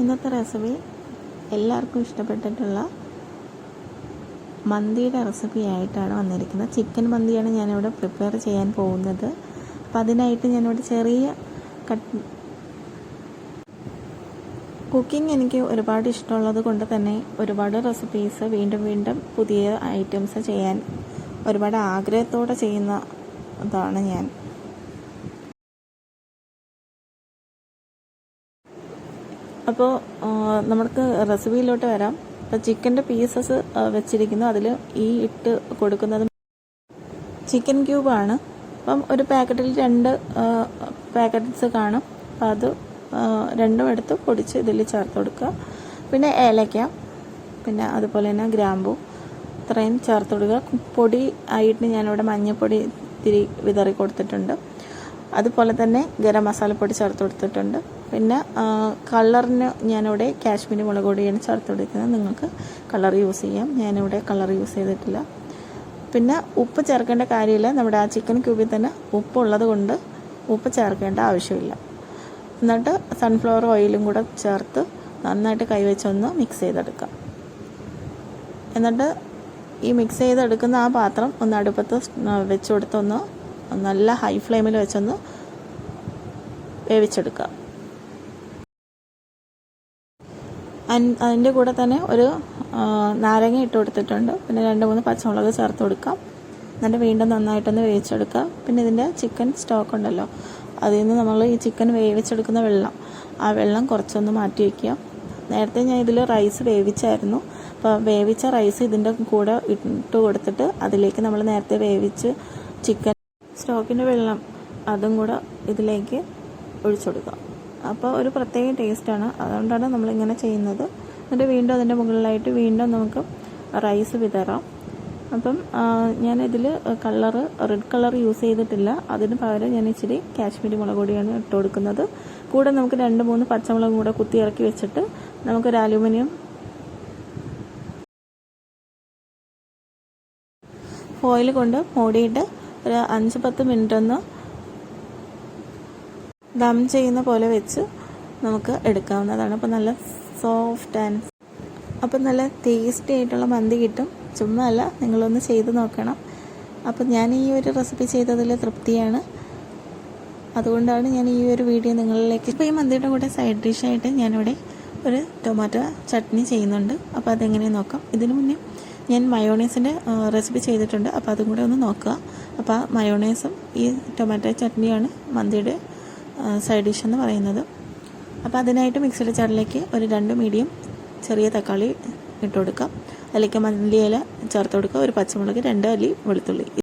ഇന്നത്തെ റെസിപ്പി എല്ലാവർക്കും ഇഷ്ടപ്പെട്ടിട്ടുള്ള മന്തിയുടെ റെസിപ്പി ആയിട്ടാണ് വന്നിരിക്കുന്നത്. ചിക്കൻ മന്തിയാണ് ഞാനിവിടെ പ്രിപ്പയർ ചെയ്യാൻ പോകുന്നത്. അപ്പം അതിനായിട്ട് ഞാനിവിടെ ചെറിയ കട്ട് കുക്കിംഗ് എനിക്ക് ഒരുപാട് ഇഷ്ടമുള്ളത് കൊണ്ട് തന്നെ ഒരുപാട് റെസിപ്പീസ് വീണ്ടും വീണ്ടും പുതിയ ഐറ്റംസ് ചെയ്യാൻ ഒരുപാട് ആഗ്രഹത്തോടെ ചെയ്യുന്ന ഇതാണ് ഞാൻ. അപ്പോൾ നമുക്ക് റെസിപ്പിയിലോട്ട് വരാം. അപ്പോൾ ചിക്കന്റെ പീസസ് വെച്ചിരിക്കുന്നു. അതിൽ ഈ ഇട്ട് കൊടുക്കുന്നത് ചിക്കൻ ക്യൂബാണ് അപ്പം ഒരു പാക്കറ്റിൽ രണ്ട് പാക്കറ്റ്സ് കാണും. അപ്പം അത് രണ്ടും എടുത്ത് പൊടിച്ച് ഇതിൽ ചേർത്ത് കൊടുക്കുക. പിന്നെ ഏലയ്ക്ക പിന്നെ അതുപോലെ തന്നെ ഗ്രാമ്പു ഇത്രയും ചേർത്ത് കൊടുക്കുക. പൊടി ആയിട്ട് ഞാനിവിടെ മഞ്ഞൾപ്പൊടി ഇത്തിരി വിതറി കൊടുത്തിട്ടുണ്ട്. അതുപോലെ തന്നെ ഗരം മസാലപ്പൊടി ചേർത്ത് കൊടുത്തിട്ടുണ്ട്. പിന്നെ കളറിന് ഞാനിവിടെ കാശ്മീരി മുളക് പൊടിയാണ് ചേർത്ത് കൊടുക്കുന്നത് നിങ്ങൾക്ക് കളർ യൂസ് ചെയ്യാം. ഞാനിവിടെ കളർ യൂസ് ചെയ്തിട്ടില്ല. പിന്നെ ഉപ്പ് ചേർക്കേണ്ട കാര്യമില്ല. നമ്മുടെ ആ ചിക്കൻ ക്യൂബിൽ തന്നെ ഉപ്പുള്ളത് കൊണ്ട് ഉപ്പ് ചേർക്കേണ്ട ആവശ്യമില്ല. എന്നിട്ട് സൺഫ്ലവർ ഓയിലും കൂടെ ചേർത്ത് നന്നായിട്ട് കൈവച്ചൊന്ന് മിക്സ് ചെയ്തെടുക്കാം. എന്നിട്ട് ഈ മിക്സ് ചെയ്തെടുക്കുന്ന ആ പാത്രം ഒന്ന് അടുപ്പത്ത് വെച്ച് കൊടുത്തൊന്ന് നല്ല ഹൈ ഫ്ലെയിമിൽ വെച്ചൊന്ന് വേവിച്ചെടുക്കുക അതിന്റെ കൂടെ തന്നെ ഒരു നാരങ്ങ ഇട്ട് കൊടുത്തിട്ടുണ്ട്. പിന്നെ രണ്ട് മൂന്ന് പച്ചമുളക് ചേർത്ത് കൊടുക്കാം. എന്നിട്ട് വീണ്ടും നന്നായിട്ടൊന്ന് വേവിച്ചെടുക്കുക. പിന്നെ ഇതിന്റെ ചിക്കൻ സ്റ്റോക്ക് ഉണ്ടല്ലോ. അതിൽ നിന്ന് നമ്മൾ ഈ ചിക്കൻ വേവിച്ചെടുക്കുന്ന വെള്ളം ആ വെള്ളം കുറച്ചൊന്ന് മാറ്റി വയ്ക്കുക. നേരത്തെ ഞാൻ ഇതിൽ റൈസ് വേവിച്ചായിരുന്നു. അപ്പോൾ വേവിച്ച റൈസ് ഇതിന്റെ കൂടെ ഇട്ട് കൊടുത്തിട്ട് അതിലേക്ക് നമ്മൾ നേരത്തെ വേവിച്ച് ചിക്കൻ സ്റ്റോക്കിന്റെ വെള്ളം അതും കൂടെ ഇതിലേക്ക് ഒഴിച്ചു കൊടുക്കുക. അപ്പോൾ ഒരു പ്രത്യേക ടേസ്റ്റാണ് അതുകൊണ്ടാണ് നമ്മളിങ്ങനെ ചെയ്യുന്നത്. എന്നിട്ട് വീണ്ടും അതിന്റെ മുകളിലായിട്ട് വീണ്ടും നമുക്ക് റൈസ് വിതറാം. അപ്പം ഞാനിതിൽ കളറ് റെഡ് കളർ യൂസ് ചെയ്തിട്ടില്ല. അതിന് പകരം ഞാൻ ഇച്ചിരി കാശ്മീരി മുളക് പൊടിയാണ് ഇട്ട് കൊടുക്കുന്നത്. കൂടെ നമുക്ക് രണ്ട് മൂന്ന് പച്ചമുളകും കൂടെ കുത്തി ഇറക്കി വെച്ചിട്ട് നമുക്കൊരു അലുമിനിയം ഫോയിൽ കൊണ്ട് മൂടിയിട്ട് ഒരു അഞ്ച് പത്ത് മിനിറ്റ് ഒന്ന് ദം ചെയ്യുന്ന പോലെ വെച്ച് നമുക്ക് എടുക്കാവുന്നതാണ്. അപ്പോൾ നല്ല സോഫ്റ്റ് ആൻഡ് അപ്പം നല്ല ടേസ്റ്റി ആയിട്ടുള്ള മന്തി കിട്ടും. ചുമ്മാ അല്ല നിങ്ങളൊന്ന് ചെയ്ത് നോക്കണം. അപ്പം ഞാൻ ഈ ഒരു റെസിപ്പി ചെയ്തതിൽ തൃപ്തിയാണ്. അതുകൊണ്ടാണ് ഞാൻ ഈ ഒരു വീഡിയോ നിങ്ങളിലേക്ക് ഇപ്പോൾ ഈ മന്തിയുടെ കൂടെ സൈഡ് ഡിഷായിട്ട് ഞാനിവിടെ ഒരു ടൊമാറ്റോ ചട്നി ചെയ്യുന്നുണ്ട്. അപ്പോൾ അതെങ്ങനെ നോക്കാം. ഇതിനു മുന്നേ ഞാൻ മയോണൈസിന്റെ റെസിപ്പി ചെയ്തിട്ടുണ്ട്. അപ്പോൾ അതും കൂടെ ഒന്ന് നോക്കുക. അപ്പോൾ ആ മയോണൈസും ഈ ടൊമാറ്റോ ചട്നിയാണ് മന്തിയുടെ സൈഡ് ഡിഷ് എന്ന് പറയുന്നത്. അപ്പോൾ അതിനായിട്ട് മിക്സിയുടെ ചാറിലേക്ക് ഒരു രണ്ട് മീഡിയം ചെറിയ തക്കാളി ഇട്ട് കൊടുക്കാം. അതിലേക്ക് മല്ലിയില ചേർത്ത് കൊടുക്കുക. ഒരു പച്ചമുളക് രണ്ട് അല്ലി വെളുത്തുള്ളി.